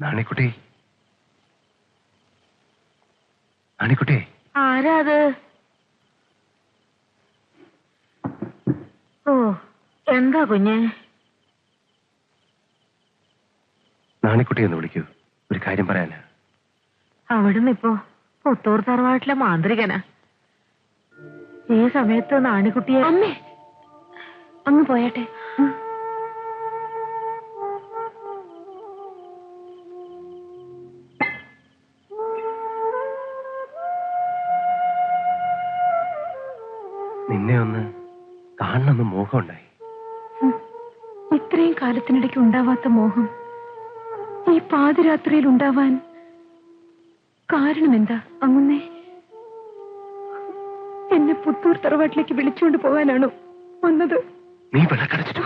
നാണിക്കുട്ടി. നാണിക്കുട്ടി. ആരാ അത്? ഓ എന്താ കുഞ്ഞെ? നാണിക്കുട്ടി എന്ന് വിളിക്കൂ. ഒരു കാര്യം പറയാനാ. അവിടുന്ന് ഇപ്പോ പുത്തൂർ തറവാട്ടിലെ മാന്ത്രികന. ഈ സമയത്ത് നാണിക്കുട്ടിയെ അമ്മേ അങ്ങ് പോയട്ടെ. നിന്നെ ഒന്ന് കാണണമെന്ന് മോഹമുണ്ടായി. ഇത്രയും കാലത്തിനിടയ്ക്ക് ഉണ്ടാവാത്ത മോഹം ഈ പാതിരാത്രിയിൽ ഉണ്ടാവാൻ കാരണം എന്താ അങ്ങുന്നേ? എന്നെ പുത്തൂർ തറവാട്ടിലേക്ക് വിളിച്ചുകൊണ്ട് പോകാനാണോ വന്നത്? നീ വിളക്കടച്ചിട്ടു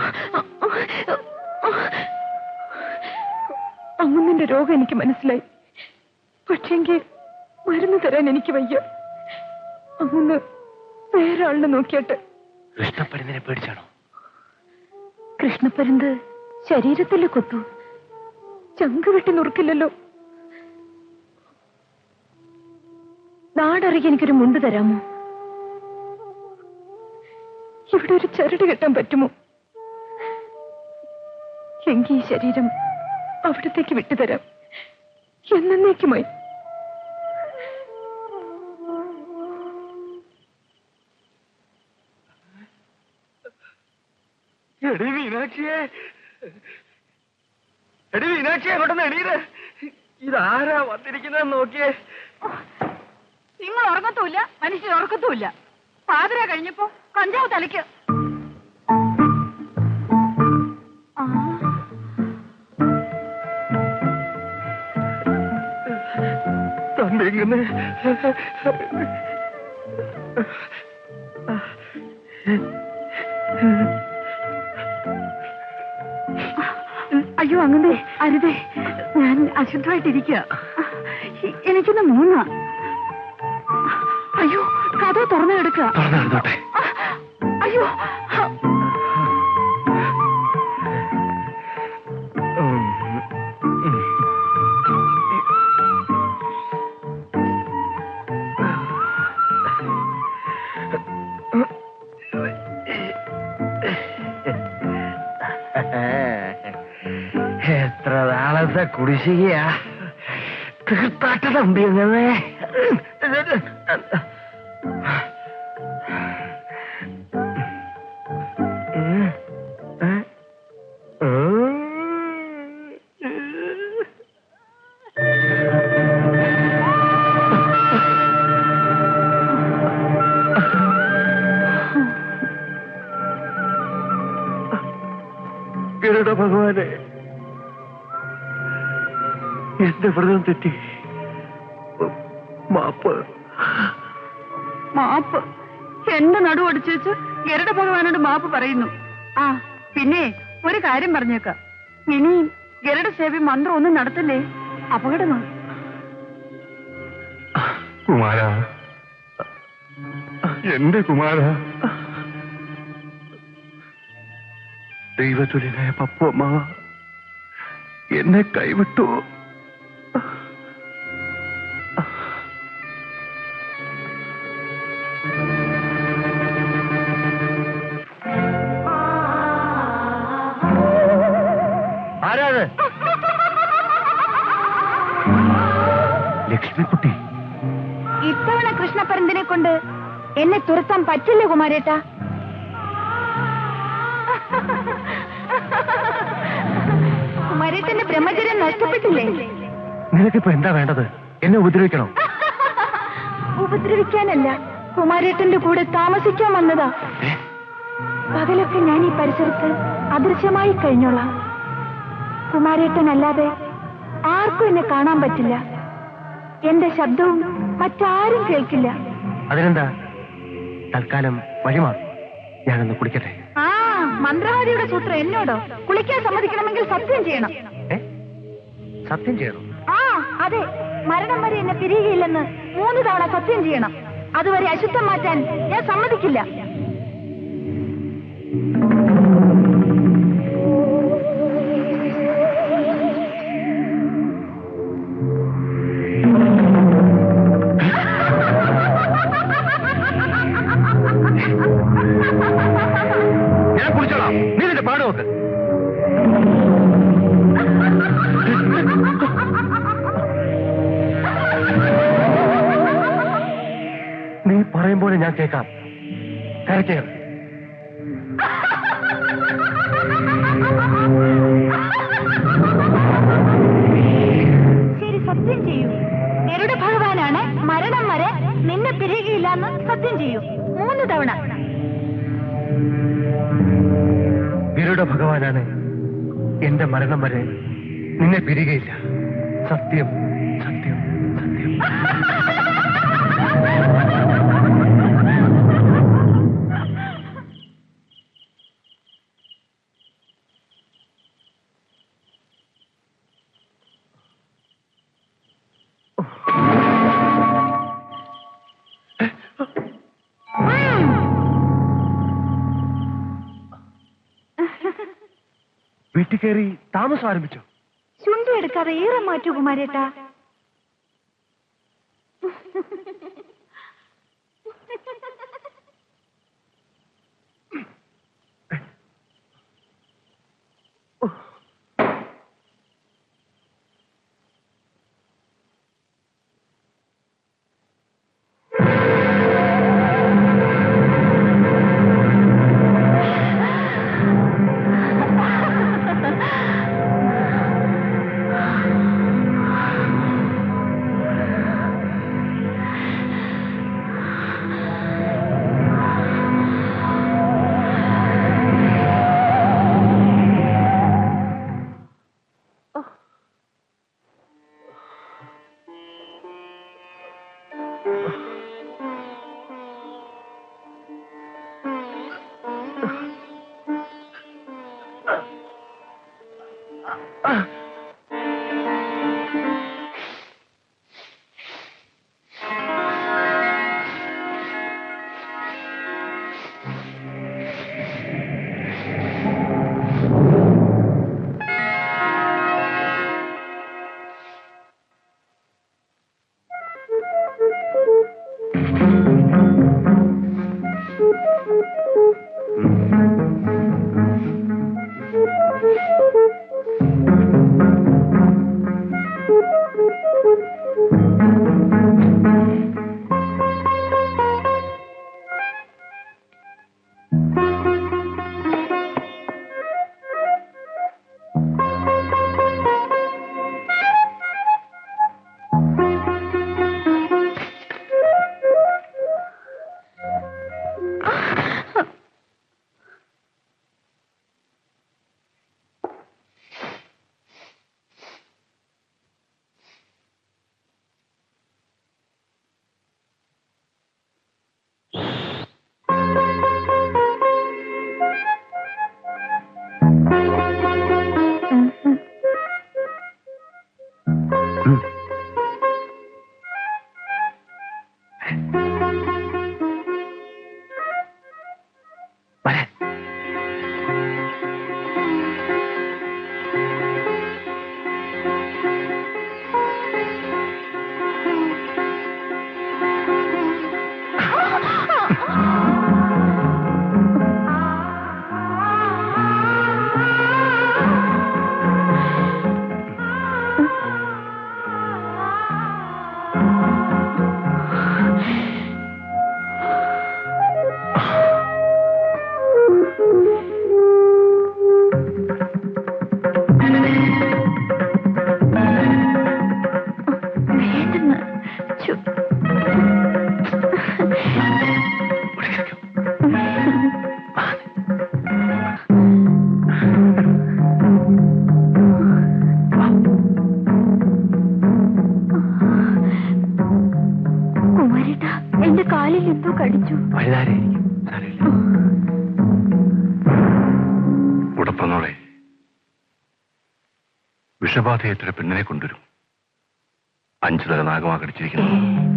അങ്ങുന്നന്റെ രോഗം എനിക്ക് മനസ്സിലായി. പക്ഷെങ്കിൽ മരുന്ന് തരാൻ എനിക്ക് വയ്യ. അങ്ങുന്ന് വേറെ ആളിനെ നോക്കിയിട്ട്. കൃഷ്ണപ്പരുന്തിനെ പേടിച്ചാണോ? കൃഷ്ണപ്പരുന്ത് ശരീരത്തിൽ കൊത്തു. ചങ്ക് വെട്ടി നുറുക്കില്ലല്ലോ. നാടറിയ എനിക്കൊരു മുണ്ട് തരാമോ? ഇവിടെ ഒരു ചരട് കെട്ടാൻ പറ്റുമോ? എങ്കിൽ ഈ ശരീരം അവിടത്തേക്ക് വിട്ടുതരാം. എന്നേക്കുമായി എടി മീനാക്ഷിയെ. എടി മീനാക്ഷിയെ അങ്ങോട്ടൊന്ന് എണീര്. ഇതാരാ വന്നിരിക്കുന്നത് നോക്കിയേ. നിങ്ങൾ ഉറക്കത്തുമില്ല മനുഷ്യൻ ഉറക്കത്തുമില്ല. പാതിര കഴിഞ്ഞപ്പോ കഞ്ചാവ് തലയ്ക്ക്. തന്നിങ്ങനെ. അയ്യോ അങ്ങനെ അരുതേ. ഞാൻ അശുദ്ധമായിട്ടിരിക്കുക എനിക്കൊന്ന് മൂന്ന. അയ്യോ കഥ തുറന്നു കിടക്കുക അയ്യോ കുടിശ്ശികയാ. തീർത്താട്ട തമ്പി അങ്ങനെ ഭഗവാനെ എന്റെ വ്രതം തെറ്റി? മാപ്പ്. മാപ്പ്? എന്റെ നടു അടിച്ചു വെച്ച് ഗരുഡ ഭഗവാനോട് മാപ്പ് പറയുന്നു. ആ പിന്നെ ഒരു കാര്യം പറഞ്ഞേക്കാം. ഇനി ഗരുഡ സേവി മന്ത്രം ഒന്നും നടത്തില്ലേ? അപകടമാണ് കുമാര. എന്റെ കുമാര. ദൈവതുലിനായ പപ്പു അമ്മ എന്നെ കൈവിട്ടു. ലക്ഷ്മിക്കുട്ടി ഇത്തവണ കൃഷ്ണപരന്തിനെ കൊണ്ട് എന്നെ തുരത്താൻ പറ്റില്ല കുമാരേട്ട? കുമാരേട്ടന്റെ ബ്രഹ്മചര്യം നഷ്ടപ്പെട്ടില്ലേ? നിനക്കിപ്പോ എന്താ വേണ്ടത്? എന്നെ ഉപദ്രവിക്കണോ? ഉപദ്രവിക്കാനല്ല കുമാരേട്ടന്റെ കൂടെ താമസിക്കാൻ വന്നതാ. പകലൊക്കെ ഞാൻ ഈ പരിസരത്ത് അദൃശ്യമായി കഴിഞ്ഞോളാം. കുമാരേട്ടനല്ലാതെ ആർക്കും എന്നെ കാണാൻ പറ്റില്ല. എന്റെ ശബ്ദവും മറ്റാരും കേൾക്കില്ല. അതിനെന്താ? തൽക്കാലം വഴിമാറും. ഞാനൊന്ന് കുളിക്കട്ടെ. ആ മന്ത്രവാദിയുടെ സൂത്രം എന്നോടോ? കുളിക്കാൻ സമ്മതിക്കണമെങ്കിൽ സത്യം ചെയ്യണം. സത്യം ചെയ്യണം? ആ അതെ. മരണം വരെ എന്നെ പിരിയുകയില്ലെന്ന് മൂന്ന് തവണ സത്യം ചെയ്യണം. അതുവരെ അശുദ്ധം മാറ്റാൻ ഞാൻ സമ്മതിക്കില്ല. കേൾക്കാം. കരയ്ക്കുക ശരി സത്യം ചെയ്യൂ. ഗരുഡ ഭഗവാനാണ് മരണം വരെ നിന്നെ പിരികയില്ലെന്ന് സത്യം ചെയ്യൂ. മൂന്ന് തവണ. ഗരുഡ ഭഗവാനാണ് എന്റെ മരണം വരെ നിന്നെ പിരികയില്ല സത്യം സത്യം സത്യം. വീട്ടിൽ കയറി താമസം ആരംഭിച്ചു? ചുണ്ടെടുക്കാതെ ഏറെ മാറ്റു കുമാരേട്ടാ? കുമാരേട്ടാ എന്റെ കാലിൽ എന്തോ കടിച്ചു. വഴുതാരായിരിക്കും സാരമില്ല വിഷബാധയേറ്റൊരു പെണ്ണിനെ കൊണ്ടുവരും. അഞ്ചു തല നാഗമാ കടിച്ചിരിക്കുന്നു